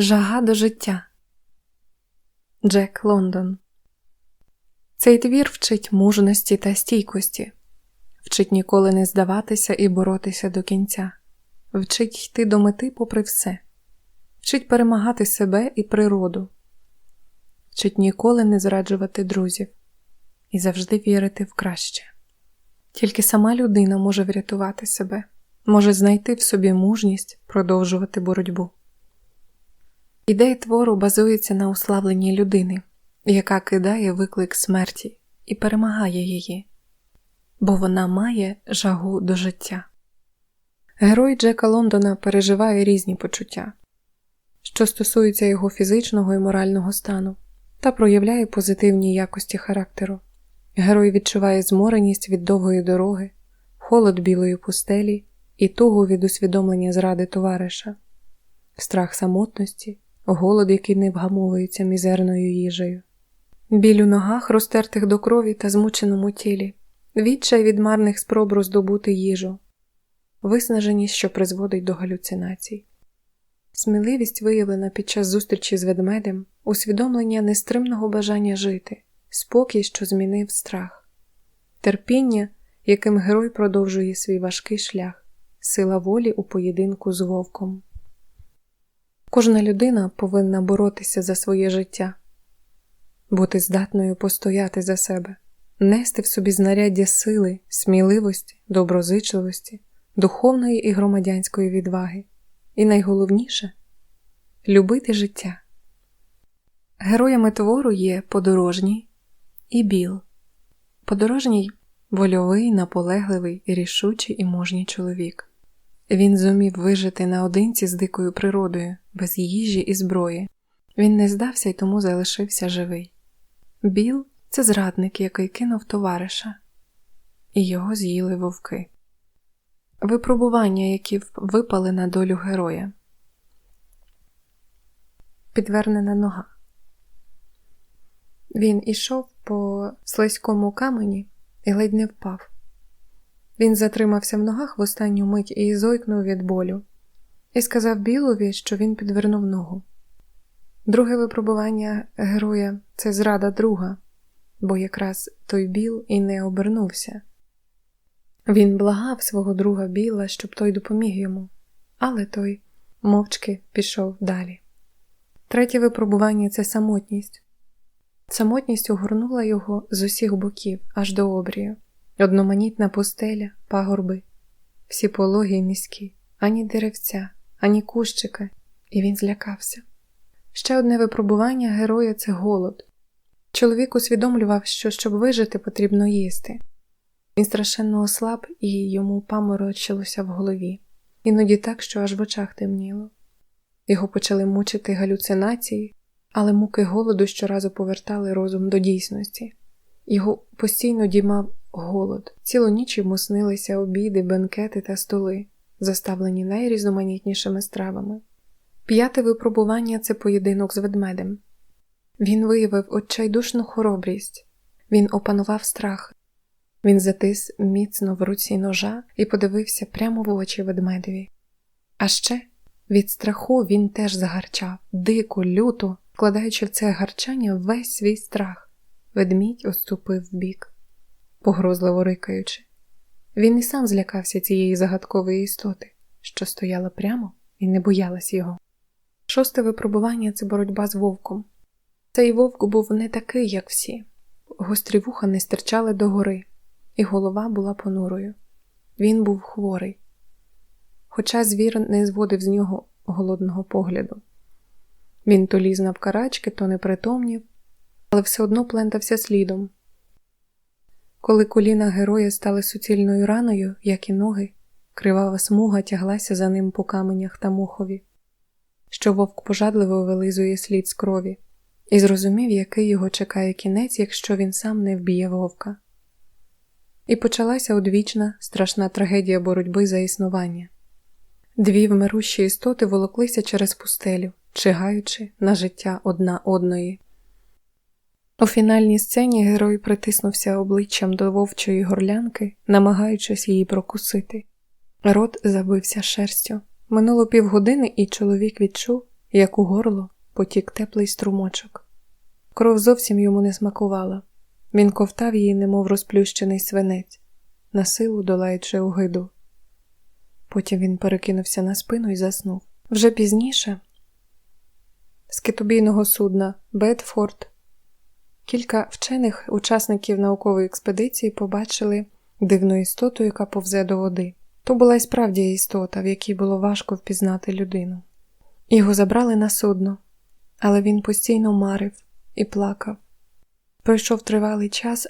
Жага до життя. Джек Лондон. Цей твір вчить мужності та стійкості, вчить ніколи не здаватися і боротися до кінця, вчить йти до мети попри все, вчить перемагати себе і природу, вчить ніколи не зраджувати друзів і завжди вірити в краще. Тільки сама людина може врятувати себе, може знайти в собі мужність продовжувати боротьбу. Ідея твору базується на уславленні людини, яка кидає виклик смерті і перемагає її, бо вона має жагу до життя. Герой Джека Лондона переживає різні почуття, що стосуються його фізичного і морального стану, та проявляє позитивні якості характеру. Герой відчуває змореність від довгої дороги, холод білої пустелі і тугу від усвідомлення зради товариша, страх самотності голод, який не вгамовується мізерною їжею, біль у ногах, розтертих до крові та змученому тілі, відчай від марних спроб роздобути їжу, виснаженість, що призводить до галюцинацій, сміливість, виявлена під час зустрічі з ведмедем, усвідомлення нестримного бажання жити, спокій, що змінив страх, терпіння, яким герой продовжує свій важкий шлях, сила волі у поєдинку з вовком. Кожна людина повинна боротися за своє життя, бути здатною постояти за себе, нести в собі знаряддя сили, сміливості, доброзичливості, духовної і громадянської відваги, і найголовніше любити життя. Героями твору є подорожній і біл. Подорожній вольовий, наполегливий, рішучий і мужній чоловік. Він зумів вижити наодинці з дикою природою, без їжі і зброї. Він не здався й тому залишився живий. Біл це зрадник, який кинув товариша, і його з'їли вовки. Випробування, які випали на долю героя. Підвернена нога. Він ішов по слизькому камені і ледь не впав. Він затримався в ногах в останню мить і зойкнув від болю, і сказав Білові, що він підвернув ногу. Друге випробування героя це зрада друга, бо якраз той біл і не обернувся. Він благав свого друга Біла, щоб той допоміг йому, але той мовчки пішов далі. Третє випробування це самотність. Самотність огорнула його з усіх боків аж до обрію. Одноманітна пустеля, пагорби, всі пологі й міські, ані деревця, ані кущика, і він злякався. Ще одне випробування героя це голод. Чоловік усвідомлював, що щоб вижити, потрібно їсти. Він страшенно ослаб і йому паморочилося в голові, іноді так, що аж в очах темніло. Його почали мучити галюцинації, але муки голоду щоразу повертали розум до дійсності. Його постійно діймав голод. Цілу ніч йому снилися обіди, бенкети та столи, заставлені найрізноманітнішими стравами. П'яте випробування це поєдинок з ведмедем. Він виявив отчайдушну хоробрість, він опанував страх, він затис міцно в руці ножа і подивився прямо в очі ведмедеві. А ще від страху він теж загарчав, дико, люто, вкладаючи в це гарчання весь свій страх. Ведмідь отступив вбік погрозливо рикаючи. Він і сам злякався цієї загадкової істоти, що стояла прямо і не боялась його. Шосте випробування це боротьба з вовком. Цей вовк був не такий, як всі, гострі вуха не стирчали догори, і голова була понурою. Він був хворий, хоча звір не зводив з нього голодного погляду. Він то ліз навкарачки, то не притомнів, але все одно плентався слідом, коли коліна героя стали суцільною раною, як і ноги, кривава смуга тяглася за ним по каменях та мохові, що вовк пожадливо вилизує слід з крові, і зрозумів, який його чекає кінець, якщо він сам не вб'є вовка. І почалася одвічна, страшна трагедія боротьби за існування. Дві вмирущі істоти волоклися через пустелю, чигаючи на життя одна одної. У фінальній сцені герой притиснувся обличчям до вовчої горлянки, намагаючись її прокусити. Рот забився шерстю. Минуло півгодини, і чоловік відчув, як у горло потік теплий струмочок. Кров зовсім йому не смакувала. Він ковтав її, немов розплющений свинець, на силу долаючи огиду. Потім він перекинувся на спину і заснув. Вже пізніше з китобійного судна Бетфорд кілька вчених учасників наукової експедиції побачили дивну істоту, яка повзе до води. То була й справді істота, в якій було важко впізнати людину. Його забрали на судно, але він постійно марив і плакав. Пройшов тривалий час,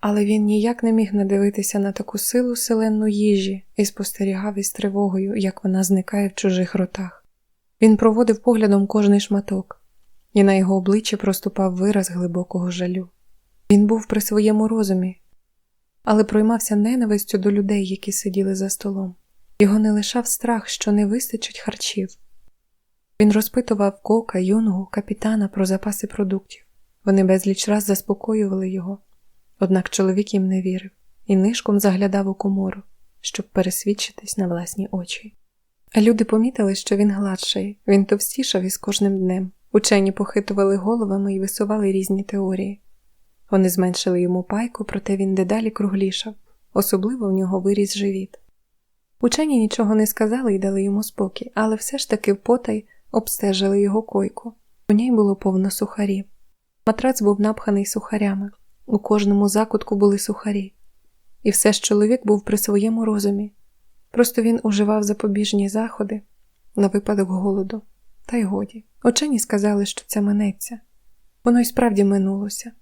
але він ніяк не міг надивитися на таку силу селенну їжі і спостерігав із тривогою, як вона зникає в чужих ротах. Він проводив поглядом кожний шматок, і на його обличчі проступав вираз глибокого жалю. Він був при своєму розумі, але проймався ненавистю до людей, які сиділи за столом. Його не лишав страх, що не вистачить харчів. Він розпитував кока, юнгу, капітана про запаси продуктів. Вони безліч раз заспокоювали його, однак чоловік їм не вірив і нишком заглядав у комору, щоб пересвідчитись на власні очі. Люди помітили, що він гладший, він товстішав із кожним днем. Учені похитували головами і висували різні теорії. Вони зменшили йому пайку, проте він дедалі круглішав, особливо в нього виріс живіт. Учені нічого не сказали і дали йому спокій, але все ж таки потай обстежили його койку. У ній було повно сухарів. Матрац був напханий сухарями, у кожному закутку були сухарі. І все ж чоловік був при своєму розумі. Просто він уживав запобіжні заходи на випадок голоду. Та й годі. Очені сказали, що це минеться. Воно й справді минулося.